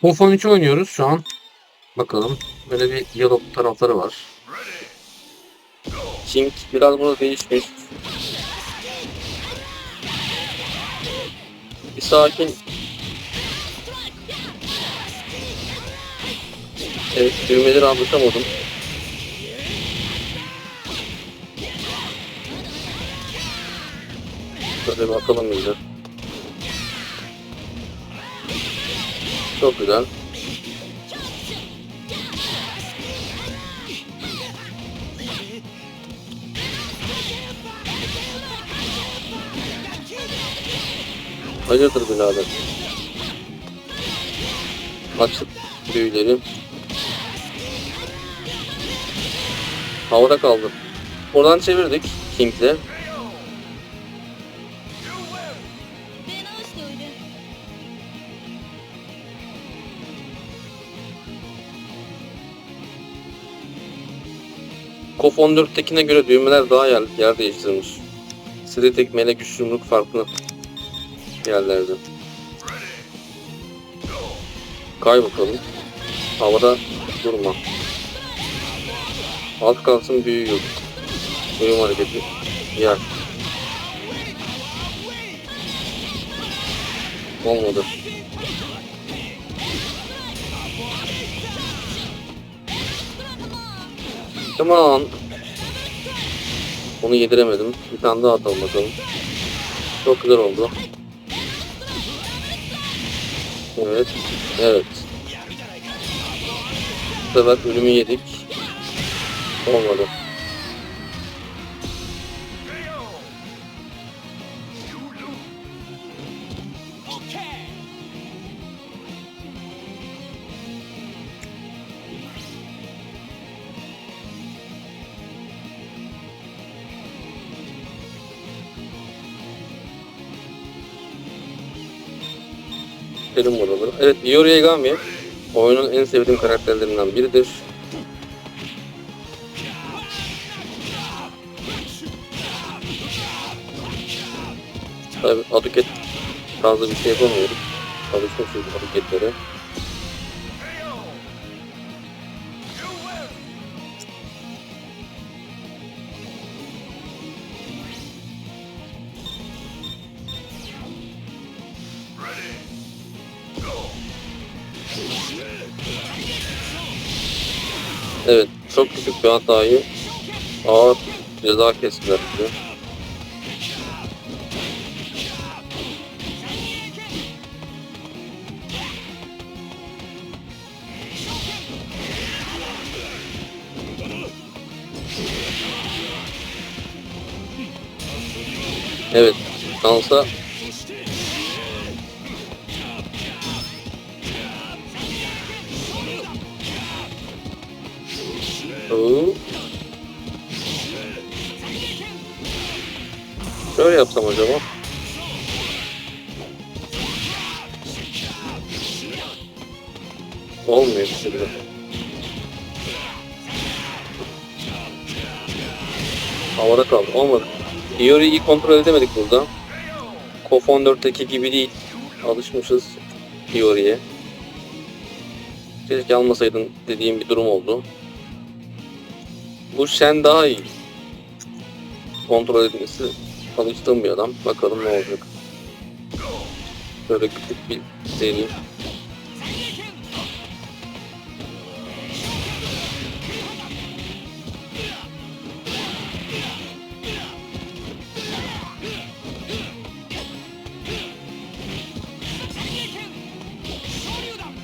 Hofan 3 oynuyoruz şu an. Bakalım. Böyle bir diyalog tarafları var. King biraz burada değişmiş. Bir sakin. Evet, düğmeleri anlatamadım. Şöyle bakalım bir Çok güzel. Hayırdır birader? Açtık büyüleri. Havada kaldı. Oradan çevirdik King'le. KOF 14'tekine göre düğmeler daha yer, yer değiştirmiş. Seri tekmeyle güç yumruk farklı yerlerde. Kay bakalım. Havada durma. Alt kalsın büyüyor. Uyum hareketi. Yer. Olmadı. Come on. Onu yediremedim. Bir tane daha atalım bakalım. Çok güzel oldu. Evet. Evet. Bu sefer ölümü yedik. Olmadı. Selim buraları. Evet, Iori Egami oyunun en sevdiğim karakterlerinden biridir. Tabi aduket tarzı bir şey yapamıyoruz. Alışmışız aduketlere. Bir hatayı ağır ceza kestiler bize. Evet, dansa Oo. Şöyle yapsam acaba? Olmuyor türlü. Havada kaldı. Olmadı. Iori'yi iyi kontrol edemedik burada. KOF 14'teki gibi değil. Alışmışız Iori'ye. Keşke almasaydın dediğim bir durum oldu. Bu Shen daha iyi. Kontrol edilmesi alıştığım bir adam. Bakalım ne olacak. Böyle küçük bir seri.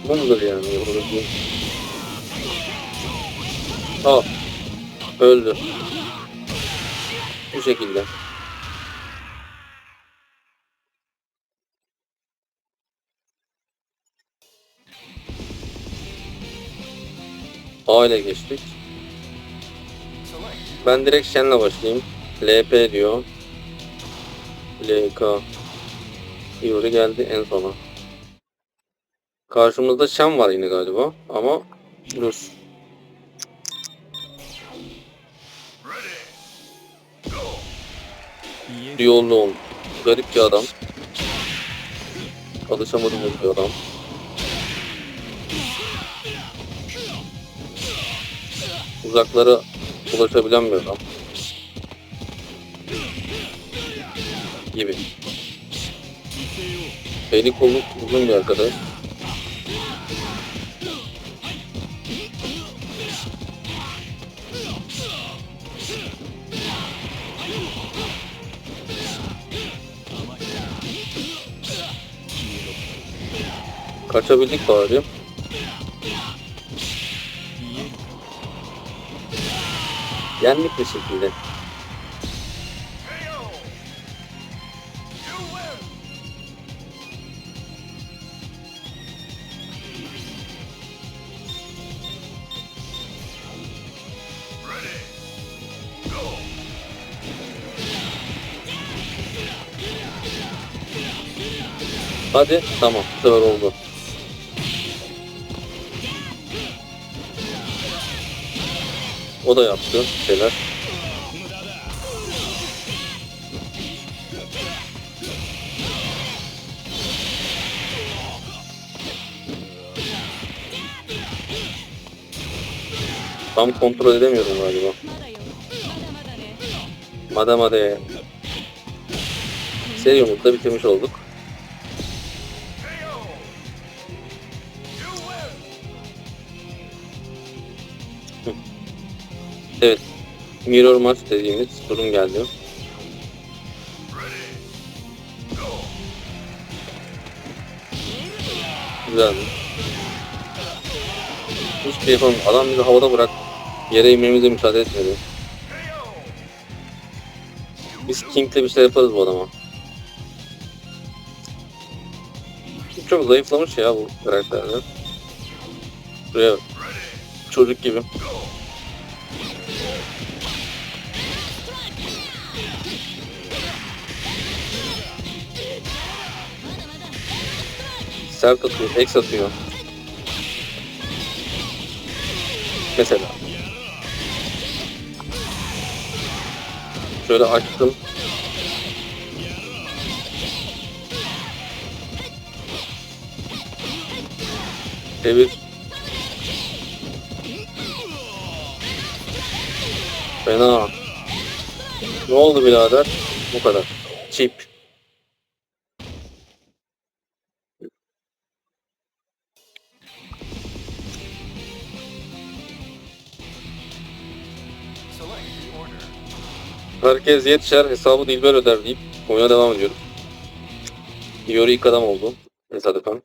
Bu mudur yani? Burada bir- Aa, öldü. Bu şekilde. A ile geçtik. Ben direkt Shen'le başlayayım. LP diyor. LK. Yuri geldi en sona. Karşımızda Shen var yine galiba ama Yollu. Garip bir adam. Alışamadığımız bir adam. Uzaklara ulaşabilen bir adam. Gibi. Eli kolu uzun bir arkadaş. Kaçabildik bari. Yendik bir şekilde. Hadi tamam sefer oldu. O da yaptı şeyler. Tam kontrol edemiyorum galiba. Madem hadi. Seri yumrukla bitirmiş olduk. Mirror Match dediğimiz durum geldi. Güzel. Hiçbir şey yapalım. Adam bizi havada bırak. Yere inmemize müsaade etmedi. Biz King'le bir şey yaparız bu adama. Çok zayıflamış ya bu karakterler. Buraya çocuk gibi. Sert atıyor, X atıyor. Mesela. Şöyle açtım. Çevir. Fena. Ne oldu birader? Bu kadar. Chip. Herkes yetişer hesabı Dilber öder deyip oyuna devam ediyoruz. Yori ilk adam oldu. Tesadüfen.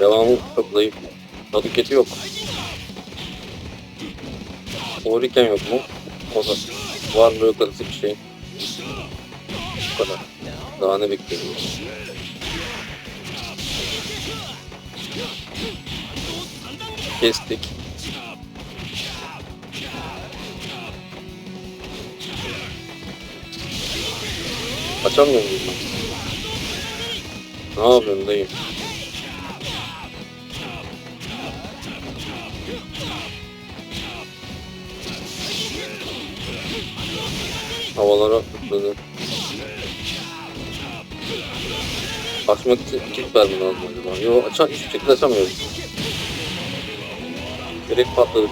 Devamı çok zayıf. Hareketi yok. Doğruyken yok mu? O da var mı yok bir şey. Bu kadar. Daha ne bekliyorum? Kestik. Açamıyor muyum ben? Ne yapıyorsun dayı? Havalara tutladı. Açmak için kit vermem lazım acaba. Yo açan hiçbir şekilde açamıyorum. Direkt patladık.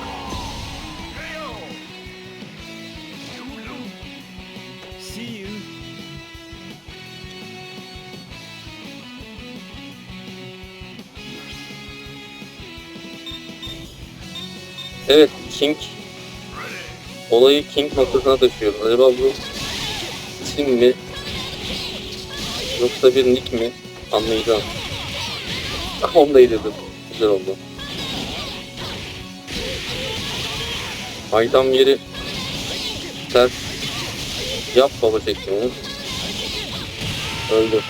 Evet King olayı King noktasına taşıyoruz. Acaba bu isim mi yoksa bir nick mi anlayacağım. Onu da iyi dedim. Güzel oldu. Aydan yeri ters yap baba şeklinde. Öldü.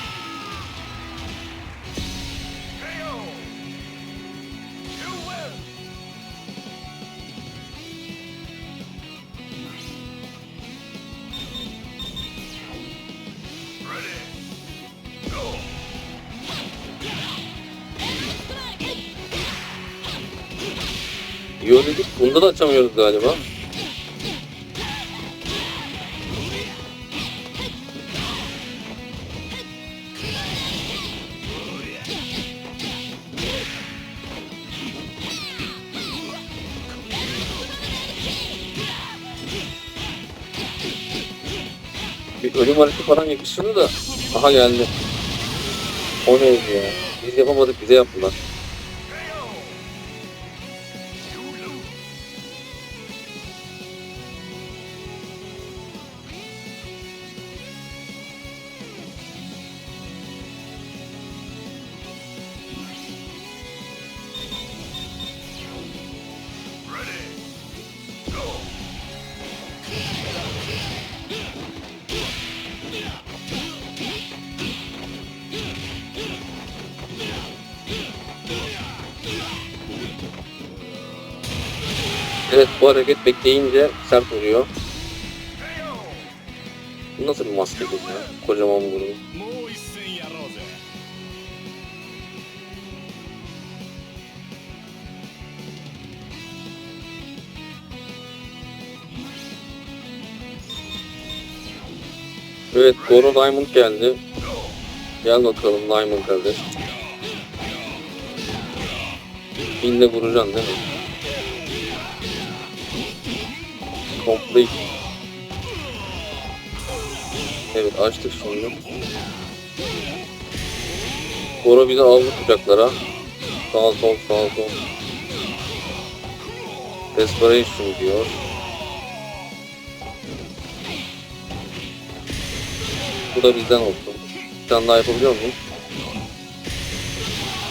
açabildik. Bunda da açamıyoruz galiba. Bir ölüm hareketi falan yakışırdı da. Aha geldi. O neydi ya? Biz yapamadık bize yaptılar. Evet bu hareket bekleyince sert oluyor. Nasıl bir maske bu ya? Kocaman burnu. Evet Goro Diamond geldi. Gel bakalım Diamond kardeş. Bin de vuracaksın değil mi? Complete. Evet açtık şimdi. Goro bizi aldı kucaklara. Sağ sol sağ sol. Desperation diyor. Bu da bizden olsun. Bir tane daha yapabiliyor muyum?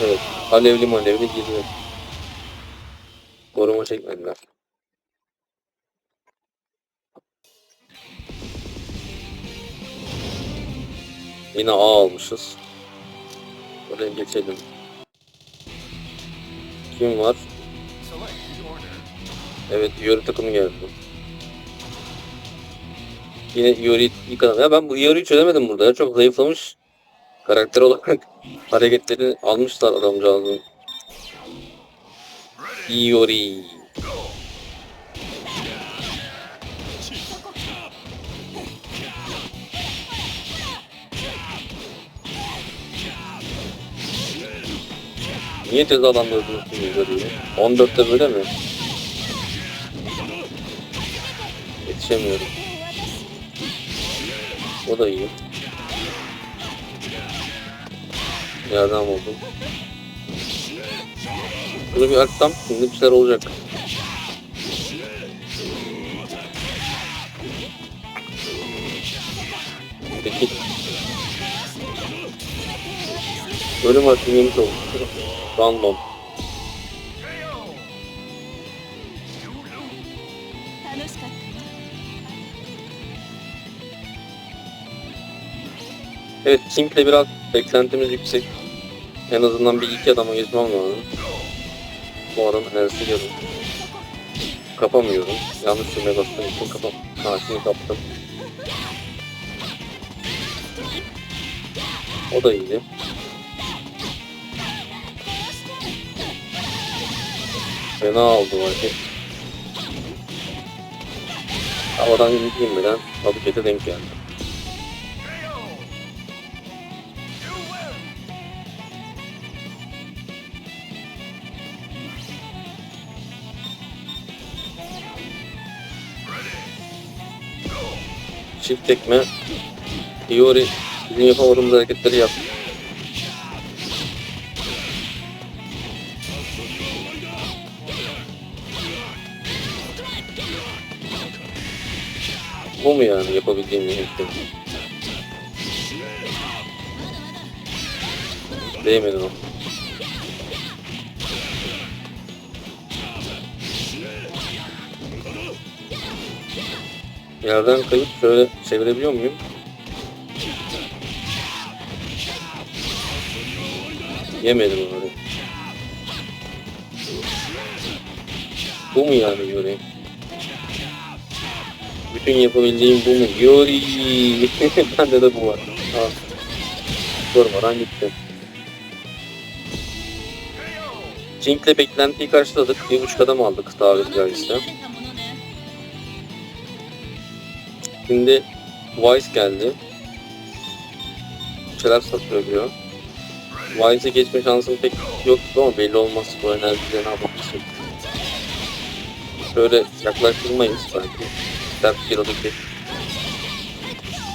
Evet. Alevli malevli geliyor. Koruma çekmediler. Yine A almışız. Oraya geçelim. Kim var? Evet, Yori takımı geldi. Yine Yori yıkadım. Ya ben bu Yori'yi çözemedim burada. Çok zayıflamış. Karakter olarak hareketleri almışlar adamcağızın. Yori. Niye cezalandırdınız Yori'yi? 14'te böyle mi? Yetişemiyorum. O da iyi. Yardım oldum. Bunu bir açsam şimdi bir şeyler olacak. Peki. Ölüm hakkı yemiş oldu. Random. Evet King'le biraz beklentimiz yüksek. En azından bir iki adama geçmem lazım. Bu adam enerjisi geldi. Kapamıyorum. Yanlış cümle bastım. Kim kapam? Karşını kaptım. O da iyiydi. Fena oldu belki. Havadan inmeden Abuket'e denk geldi. Çift tekme. Iori bizim yapamadığımız hareketleri yaptı. Bu mu yani yapabildiğim bir şey? Değmedi o. Yerden kayıp şöyle çevirebiliyor muyum? Yemedim onları. Bu mu yani Yori? bütün yapabildiğim bu mu? Yori. Bende de bu var. Durmadan gitti. Şey? Jink'le beklentiyi karşıladık. Bir buçuk adam aldık tabiri caizse. Şimdi Wise geldi. Bir şeyler satılabiliyor. Wise'e geçme şansım pek yoktu ama belli olmaz. Bu enerjiyle ne yapabilirsin? Şöyle yaklaştırmayız belki. Bir adı bir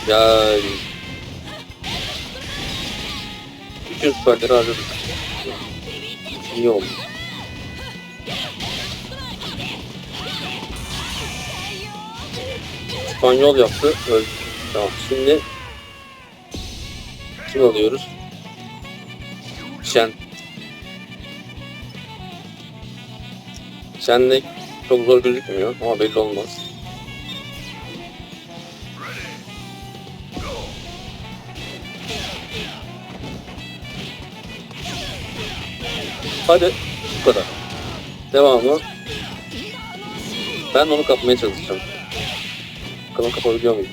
Gel. Bütün süperleri harcadık. İspanyol yaptı. Öldü. Tamam. Şimdi kim alıyoruz? Şen. Şen de çok zor gözükmüyor ama belli olmaz. Hadi bu kadar. Devamı. Ben onu kapmaya çalışacağım. Bakalım kapabiliyor muyum?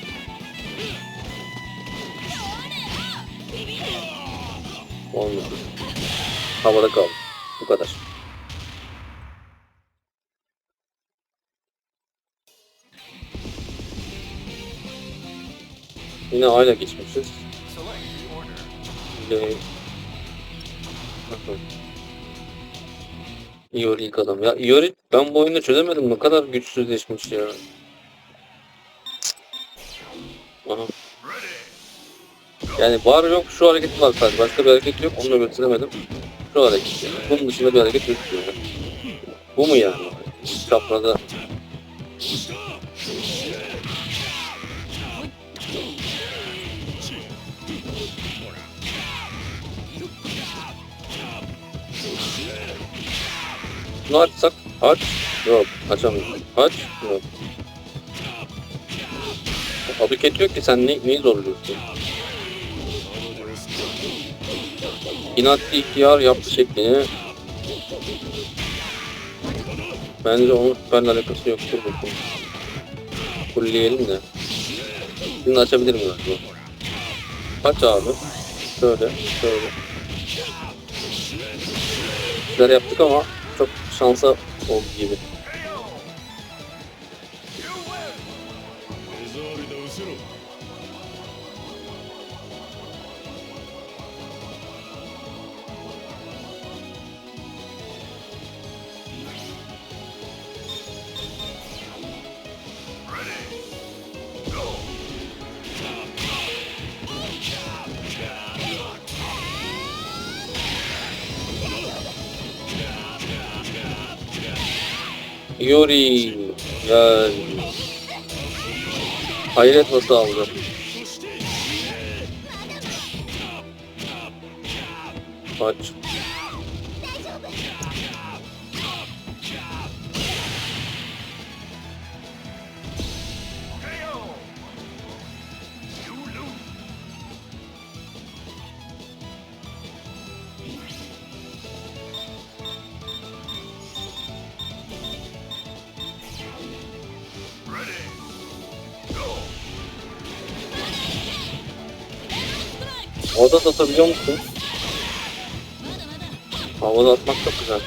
Olmadı. Havada kaldı. Bu kadar. Yine hala geçmişiz. Şimdi... Iori ilk adam. Ya Iori ben bu oyunu çözemedim. Ne kadar güçsüzleşmiş ya. Aha. Yani var yok şu hareket var sadece. Başka bir hareket yok. Onu da gösteremedim. Şu hareket. Yani. Bunun dışında bir hareket yok. Bu mu yani? Çapraza. Bunu açsak aç. Yok açamıyorum. Aç. Yok. Hareket yok ki sen ne, neyi zorluyorsun? İnatlı ihtiyar yaptı şeklini. Bence onun süperle alakası yoktur bakın. Fullleyelim de. Şimdi açabilirim galiba. Aç abi. Şöyle, şöyle. Şeyler yaptık ama şansa oldu gibi. Yori yani hayret nasıl aldı? Aç. Havada satabiliyor musun? Havada atmak çok güzel.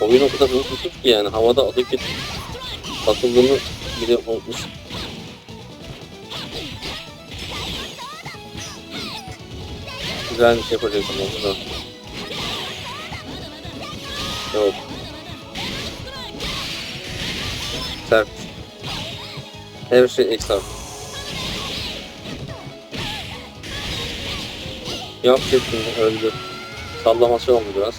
Oyun o kadar unutmuşuz ki yani havada atıp git atıldığını bile unutmuş. Güzel bir şey yapacaksın orada. Yok. Sert. Her şey ekstra. Yap şeklinde öldü. Sallaması oldu biraz.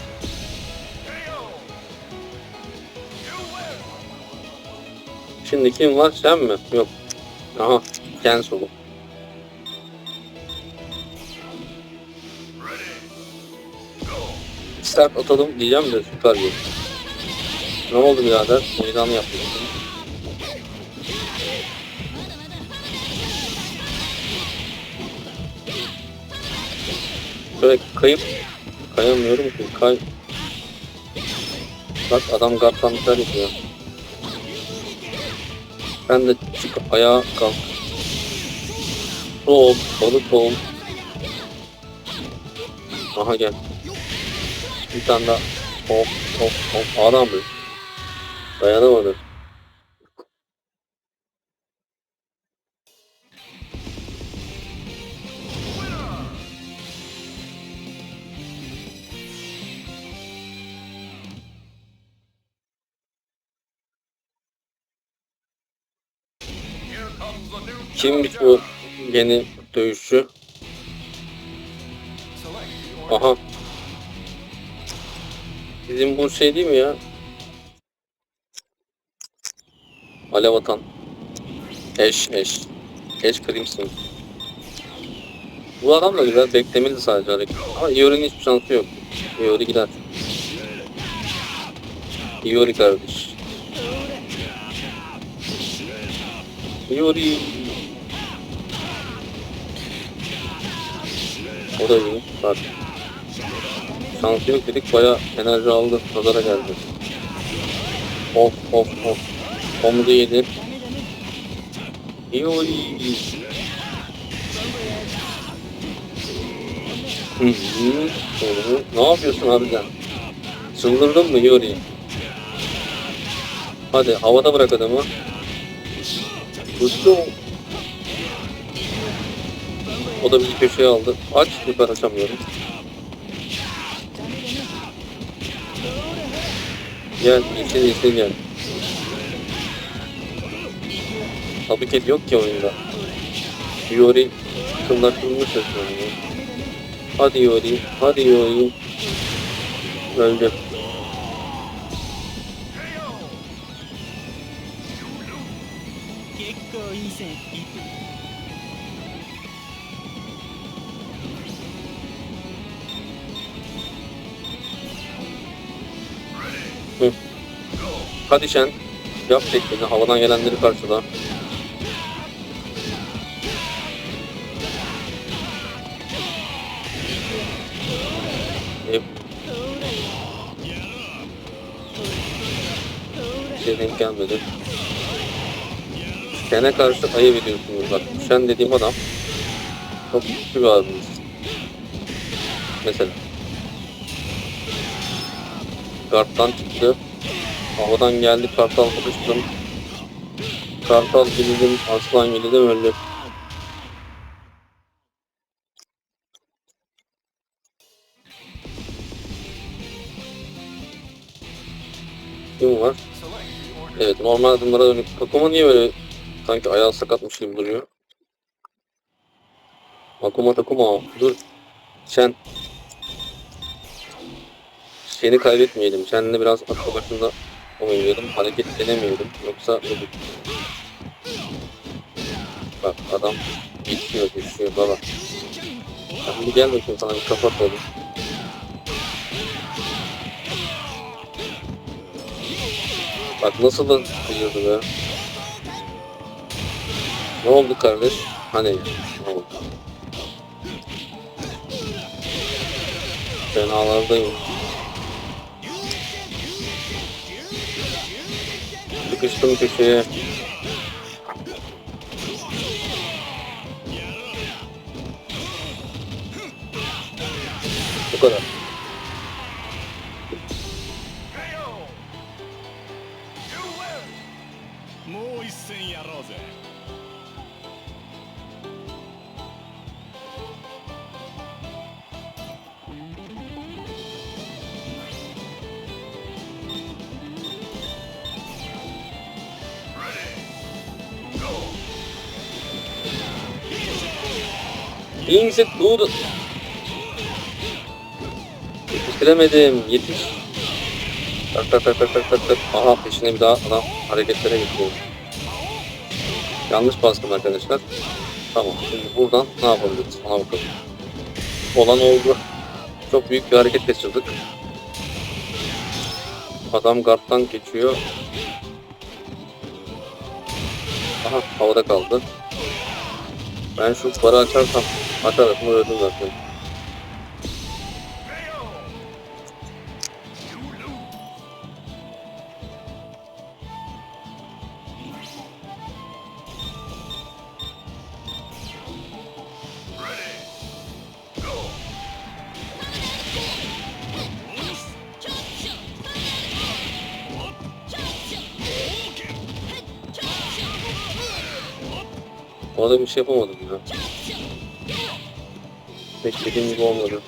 Şimdi kim var? Sen mi? Yok. Aha. Cancel. Start atalım diyeceğim de süper bir. Ne oldu birader? Meydan yapıyorsun. Şöyle kayıp kayamıyorum ki kay Bak adam gartlantılar yapıyor. Ben de çık ayağa kalk. Sol, balık ol. Aha gel. Bir tane daha. Hop hop hop. Adam mı? Dayanamadı. Kimmiş bu yeni dövüşçü? Aha. Bizim bu şey değil mi ya? Alev atan. Eş, eş. Eş Crimson. Bu adam da güzel. Beklemeli sadece hareket. Ama Iori'nin hiçbir şansı yok. Iori gider. Iori kardeş. Iori. O da iyi. Bak. Şansı yok dedik. Baya enerji aldı. Pazara geldi. Of of of. Omuzu yedi. Hı. Hı. Ne yapıyorsun harbiden? Çıldırdın mı Yuri? Hadi havada bırak adamı. Hızlı. O da bizi köşeye aldı. Aç, süper açamıyorum. Gel, yeşil yeşil gel. Ki yok ki oyunda. Yori kıllaştırılmış resmen. Hadi Yori, hadi Yori. Öldü. Hı. Hadi Şen. Yap şeklini. Havadan gelenleri karşıla. Şey denk gelmedi. Şen'e karşı ayıp ediyorsunuz bak. Şen dediğim adam çok güçlü bir abimiz. Mesela. Karttan çıktı. Havadan geldi kartal tutuştum. Kartal gilidim, aslan gilidim öldü. Kim var? Evet normal adımlara dönük. Takuma niye böyle sanki ayağı sakatmış gibi duruyor? Takuma takuma dur. Sen seni kaybetmeyelim. Seninle biraz aklı başında oynayalım. Hareket denemeyelim. Yoksa öldük. Bak adam geçiyor geçiyor baba. Bir gel bakayım sana bir kafa atalım. Bak nasıl da kıyıyordu be. Ne oldu kardeş? Hani ne oldu? Fenalardayım. Sıkıştım köşeye. İngilizce doğdu. Yetiştiremedim. Yetiş. Tak tak tak tak tak tak tak. Aha peşine bir daha adam hareketlere gidiyor. Yanlış bastım arkadaşlar. Tamam şimdi buradan ne yapabiliriz? Ona bakalım. Olan oldu. Çok büyük bir hareket kaçırdık. Adam guard'dan geçiyor. Aha havada kaldı. Ben şu para açarsam açarım öldüm zaten. Şey yapamadım ya. Beklediğim gibi olmadı.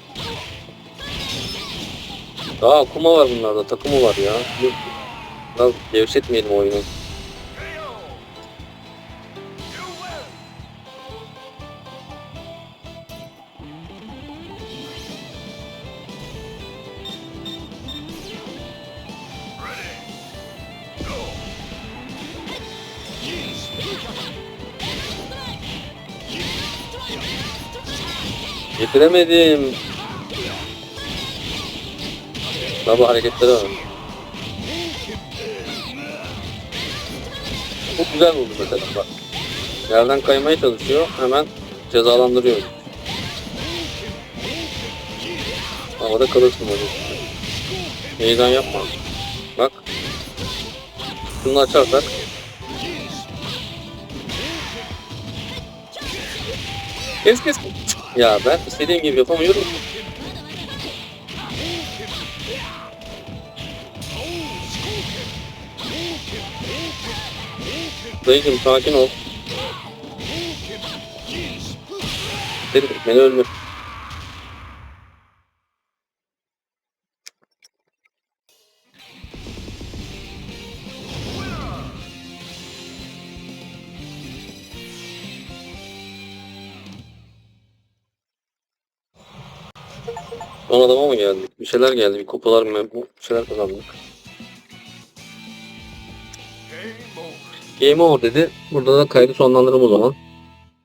Daha Akuma var bunlarda, takımı var ya. Biraz gevşetmeyelim oyunu. Getiremedim. Baba hareketlere bak. Çok güzel oldu mesela bak. Yerden kaymaya çalışıyor. Hemen cezalandırıyor. Havada kalırsın hadi. Heyecan yapma. Bak. Şunu açarsak. Kes kes. Ya ben istediğim gibi yapamıyorum. Dayıcım sakin ol. Dedim beni öldür. Son adama mı geldik? Bir şeyler geldi. Bir kupalar mı? Bir şeyler kazandık. Game over dedi. Burada da kaydı sonlandıralım o zaman.